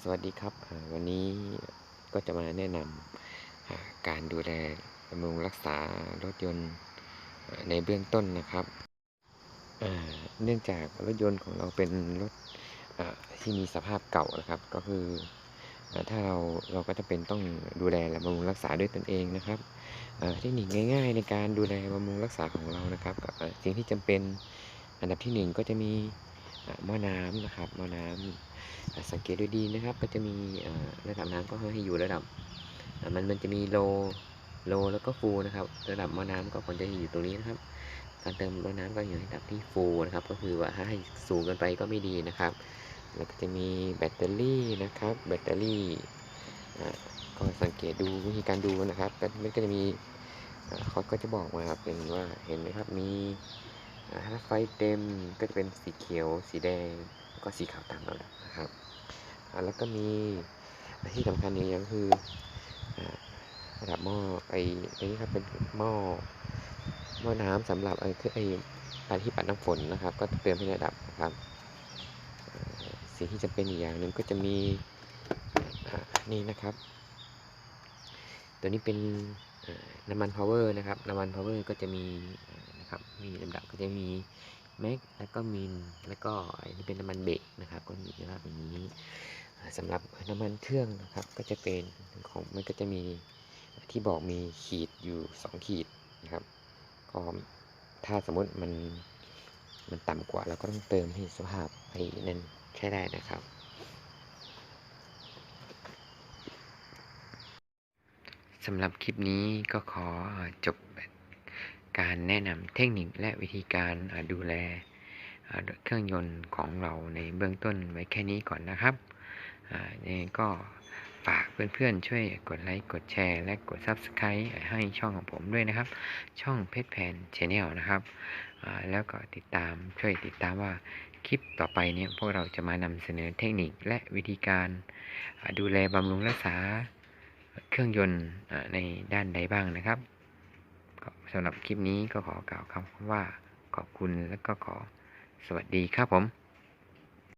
สวัสดีครับวันนี้ก็จะมาแนะนำการดูแลบำรุงรักษารถยนต์ในเบื้องต้นนะครับ เนื่องจากรถยนต์ของเราเป็นรถที่มีสภาพเก่านะครับ ก็คือถ้าเราเราก็จะเป็นต้องดูแลและบำรุงรักษาด้วยตนเองนะครับเทคนิคง่าย ๆ ในการดูแลบำรุงรักษาของเรานะครับสิ่งที่จำเป็นอันดับที่หนึ่งก็จะมี หม้อน้ำนะครับหม้อน้ำอ่าสังเกตดูดีนะครับ ก็จะมีระดับน้ำก็ให้อยู่ระดับมันมันจะมีโลโลแล้วก็ฟูนะครับ ระดับหม้อน้ำก็ควรจะอยู่ตรงนี้นะครับ การเติมหม้อน้ำก็อยู่ในระดับที่ฟูนะครับ ก็คือว่าถ้าให้สูงเกินไปก็ไม่ดีนะครับ แล้วก็จะมีแบตเตอรี่นะครับ แบตเตอรี่ก็สังเกตดูวิธีการดูนะครับ ก็มันก็จะมีเขาก็จะบอกมาครับเป็นว่าเห็นไหมครับมี ถ้าไฟเต็มก็จะเป็นสีเขียว สีแดงแก็สีขาวตามลำดับนะครับ แล้วก็มีที่สำคัญอีกอย่างคือระดับหม้อไอไอ้นี่ครับเป็นหม้อหม้อน้ำสำหรับไอ้คือไอ้อะไรที่ปัดน้ำฝนนะครับ ก็เติมให้ระดับนะครับสิ่งที่จำเป็นอีกอย่างหนึ่งก็จะมีนี่นะครับ ตัวนี้เป็นน้ำมันพาวเวอร์นะครับน้ำมันพาวเวอร์ก็จะมี นะครับ มีลำดับก็จะมีแม็กแล้วก็มินแล้วก็อ้นี่เป็นน้ำมันเบรกนะครับ ก็มีนะครับอย่างนี้อ่าสำหรับน้ำมันเครื่องนะครับ ก็จะเป็นของมันก็จะมีที่บอกมีขีดอยู่ 2 ขีดนะครับก็ถ้าสมมติมันมันต่ำกว่าเราก็ต้องเติมให้สภาพไอ้นั่นใช้ได้นะครับ สำหรับคลิปนี้ก็ขอจบ การแนะนำเทคนิคและวิธีการดูแลเครื่องยนต์ของเราในเบื้องต้นไว้แค่นี้ก่อนนะครับอ่ายังไงก็ฝากเพื่อนๆ ช่วยกดไลค์ กดแชร์ และกด Subscribe ให้ช่องของผมด้วยนะครับ ช่องเพชรแพนชแนลนะครับแล้วก็ติดตามช่วยติดตามว่าคลิปต่อไปเนี่ยพวกเราจะมานำเสนอเทคนิคและวิธีการดูแลบำรุงรักษาเครื่องยนต์ในด้านใดบ้างนะครับ สำหรับคลิปนี้ก็ขอกล่าวคำว่าขอบคุณและก็ขอสวัสดีครับผม